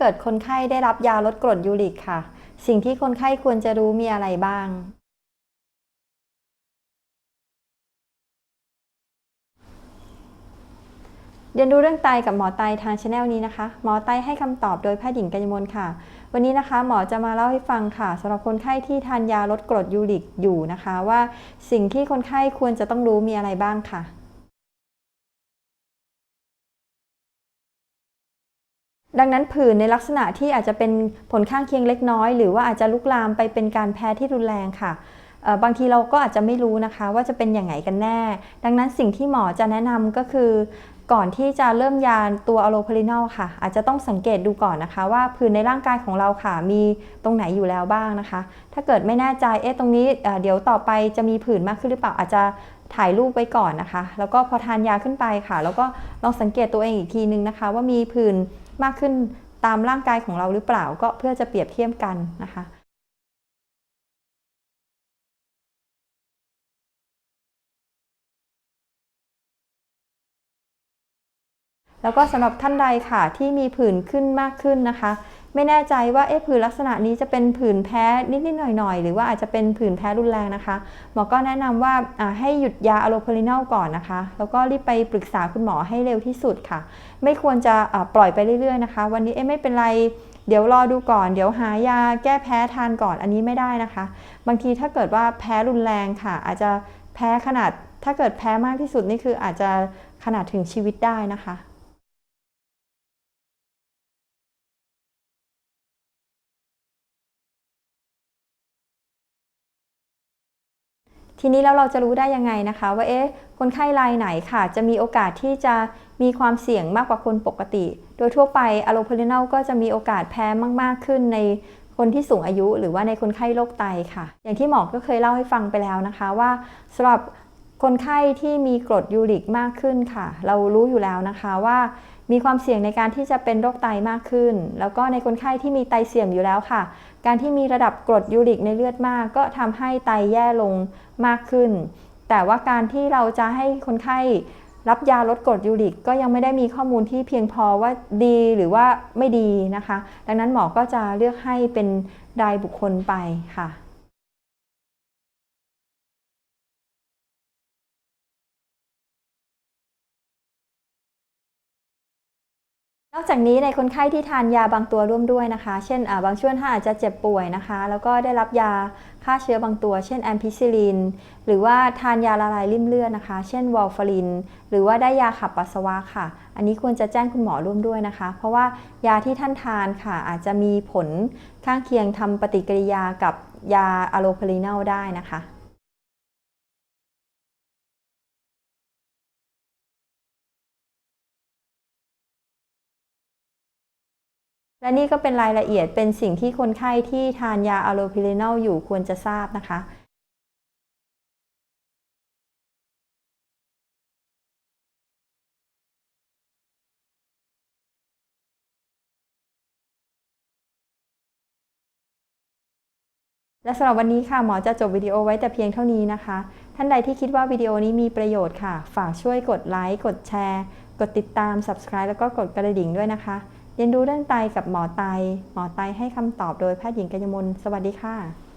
เกิดคนไข้ได้รับยาลดกรดยูริกค่ะ สิ่งที่คนไข้ควรจะรู้มีอะไรบ้าง เรียนรู้เรื่องไตกับหมอไตทางช anel นี้นะคะ หมอไตให้คำตอบโดยแพทย์หญิงกัญญมลค่ะ วันนี้นะคะ หมอจะมาเล่าให้ฟังค่ะสำหรับคนไข้ที่ทานยาลดกรดยูริกอยู่นะคะ ว่าสิ่งที่คนไข้ควรจะต้องรู้มีอะไรบ้างค่ะ ดังนั้นผื่นในลักษณะที่อาจจะเป็นผลข้างเคียงเล็กน้อย หรือว่าอาจจะลุกลามไปเป็นการแพ้ที่รุนแรงค่ะบางทีเราก็อาจจะไม่รู้นะคะว่าจะเป็นอย่างไงกันแน่ ดังนั้นสิ่งที่หมอจะแนะนำก็คือ ก่อนที่จะเริ่มยาตัวอะโลพารินอลค่ะ อาจจะต้องสังเกตดูก่อนนะคะ ว่าผื่นในร่างกายของเราค่ะมีตรงไหนอยู่แล้วบ้างนะคะ ถ้าเกิดไม่แน่ใจเอ๊ะตรงนี้เอ่อเดี๋ยวต่อไปจะมีผื่นมากขึ้นหรือเปล่าอาจจะถ่ายรูปไว้ก่อนนะคะ แล้วก็พอทานยาขึ้นไปค่ะ แล้วก็ลองสังเกตตัวเองอีกทีนึงนะคะ ว่ามีผื่น มากขึ้นตามร่างกายของเราหรือเปล่าก็เพื่อจะเปรียบเทียบกันนะคะแล้วก็สำหรับท่านใดค่ะที่มีผื่นขึ้นมากขึ้นนะคะ ไม่แน่ใจว่าเอ๊ะผื่นลักษณะนี้จะเป็นผื่นแพ้นิดๆหน่อยๆ หรือว่าอาจจะเป็นผื่นแพ้รุนแรงนะคะ หมอก็แนะนำว่าอ่าให้หยุดยาอะโลพารินอลก่อนนะคะ แล้วก็รีบไปปรึกษาคุณหมอให้เร็วที่สุดค่ะ ไม่ควรจะอ่าปล่อยไปเรื่อยๆนะคะ วันนี้เอ๊ะไม่เป็นไรเดี๋ยวรอดูก่อน เดี๋ยวหายาแก้แพ้ทานก่อนอันนี้ไม่ได้นะคะ บางทีถ้าเกิดว่าแพ้รุนแรงค่ะ อาจจะแพ้ขนาดถ้าเกิดแพ้มากที่สุดนี่คืออาจจะขนาดถึงชีวิตได้นะคะ ทีนี้แล้วเราจะรู้ได้ยังไงนะคะ ว่าเอ๊ะคนไข้รายไหนค่ะ จะมีโอกาสที่จะมีความเสี่ยงมากกว่าคนปกติ โดยทั่วไปอะโลพารินอลก็จะมีโอกาสแพ้มาก ๆ ขึ้นในคนที่สูงอายุหรือว่าในคนไข้โรคไตค่ะ อย่างที่หมอก็เคยเล่าให้ฟังไปแล้วนะคะว่าสำหรับ คนไข้ที่มีกรดยูริกมากขึ้นค่ะ เรารู้อยู่แล้วนะคะว่ามีความเสี่ยงในการที่จะเป็นโรคไตมากขึ้น แล้วก็ในคนไข้ที่มีไตเสื่อมอยู่แล้วค่ะ การที่มีระดับกรดยูริกในเลือดมาก ก็ทำให้ไตแย่ลงมากขึ้น แต่ว่าการที่เราจะให้คนไข้รับยาลดกรดยูริก ก็ยังไม่ได้มีข้อมูลที่เพียงพอว่าดีหรือว่าไม่ดีนะคะ ดังนั้นหมอก็จะเลือกให้เป็นรายบุคคลไปค่ะ นอกจากนี้ในคนไข้ที่ทานยาบางตัวร่วมด้วยนะคะ เช่นบางช่วงถ้าอาจจะเจ็บป่วยนะคะ แล้วก็ได้รับยาฆ่าเชื้อบางตัว เช่นแอมพิซิลิน หรือว่าทานยาละลายริ่มเลือดนะคะ เช่นวอลฟาริน หรือว่าได้ยาขับปัสสาวะค่ะ อันนี้ควรจะแจ้งคุณหมอร่วมด้วยนะคะ เพราะว่ายาที่ท่านทานค่ะ อาจจะมีผลข้างเคียงทำปฏิกิริยากับยาอะโลพารินอลได้นะคะ และนี่ก็เป็นรายละเอียดเป็นสิ่งที่คนไข้ที่ทานยาอะโลพิเรนอลอยู่ควรจะทราบนะคะและสำหรับวันนี้ค่ะ หมอจะจบวิดีโอไว้แต่เพียงเท่านี้นะคะ ท่านใดที่คิดว่าวิดีโอนี้มีประโยชน์ค่ะ ฝากช่วยกดไลค์ กดแชร์ กดติดตาม Subscribe แล้วก็กดกระดิ่งด้วยนะคะ เรียนรู้เรื่องไตกับหมอไต หมอไตให้คำตอบโดยแพทย์หญิงกัญญมลสวัสดีค่ะ